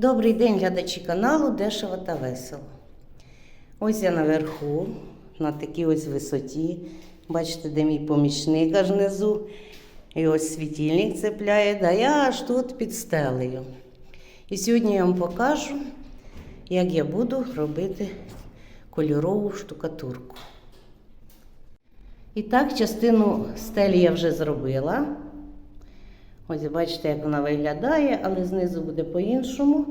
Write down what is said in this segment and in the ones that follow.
Добрий день, глядачі каналу Дешево та весело. Ось я наверху, на такій ось висоті. Бачите, де мій помічник аж внизу. І ось світильник цепляє, да я аж тут під стелею. І сьогодні я вам покажу, як я буду робити кольорову штукатурку. І так, частину стелі я вже зробила. Ось бачите, як вона виглядає, але знизу буде по-іншому.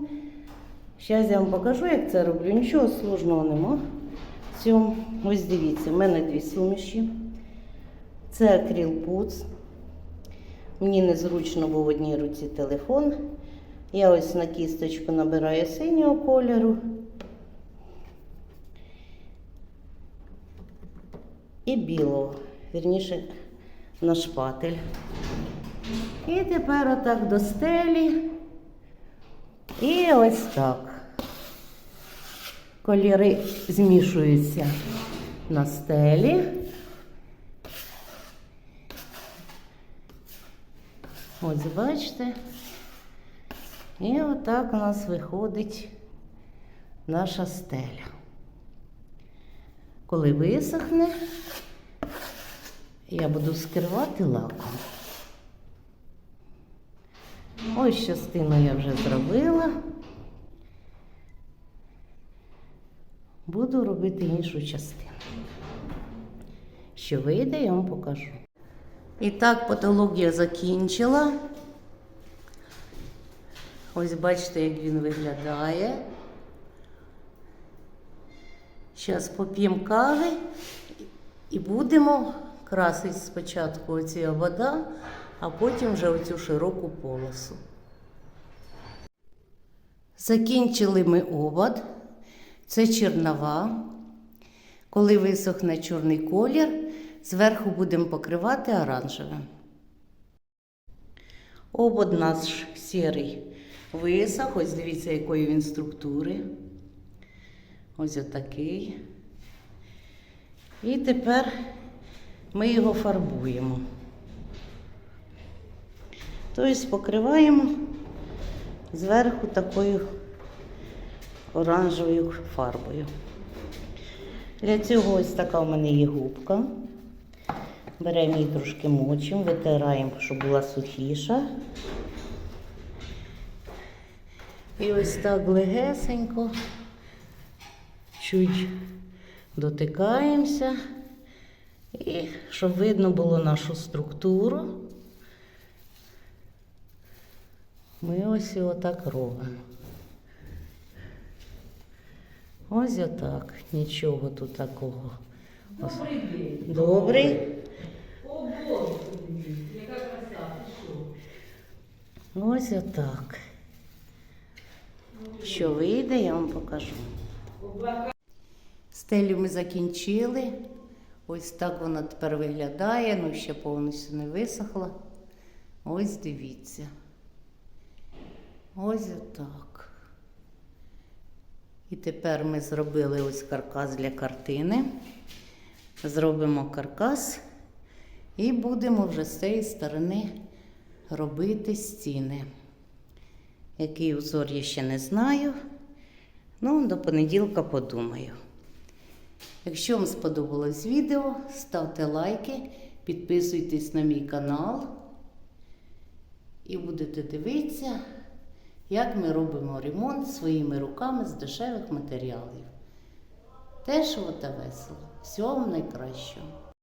Зараз я вам покажу, як це роблю. Нічого сложного нема. Ось дивіться, в мене дві суміші. Це акрил пуц. Мені незручно був в одній руці телефон. Я ось на кісточку набираю синього кольору. І білого, вірніше, на шпатель. І тепер отак до стелі. І ось так. Кольори змішуються на стелі. Ось бачите. І отак у нас виходить наша стеля. Коли висохне, я буду скривати лаком. Ось частину я вже зробила. Буду робити іншу частину. Що вийде, я вам покажу. І так, потолок я закінчила. Ось бачите, як він виглядає. Зараз поп'ємо кави і будемо красити спочатку оці вода, а потім вже оцю широку полосу. Закінчили ми обод. Це чернова. Коли висохне чорний колір, зверху будемо покривати оранжевим. Обод наш сірий висох. Ось дивіться, якої він структури. Ось отакий. І тепер ми його фарбуємо. Тобто покриваємо зверху такою оранжевою фарбою. Для цього ось така в мене є губка. Беремо її трошки мочимо, витираємо, щоб була сухіша. І ось так легесенько, чуть дотикаємося, і щоб видно було нашу структуру, ми ось його так робимо. Ось отак, нічого тут такого. Добрий день. Добрий. О, Господи, яка краса, що? Ось отак. Що вийде, я вам покажу. Стелю ми закінчили. Ось так вона тепер виглядає, ну ще повністю не висохла. Ось дивіться. Ось отак. І тепер ми зробили ось каркас для картини. Зробимо каркас і будемо вже з цієї сторони робити стіни. Який узор я ще не знаю. Ну, до понеділка подумаю. Якщо вам сподобалось відео, ставте лайки, підписуйтесь на мій канал і будете дивитися, як ми робимо ремонт своїми руками з дешевих матеріалів. Дешево та весело. Всього найкращого.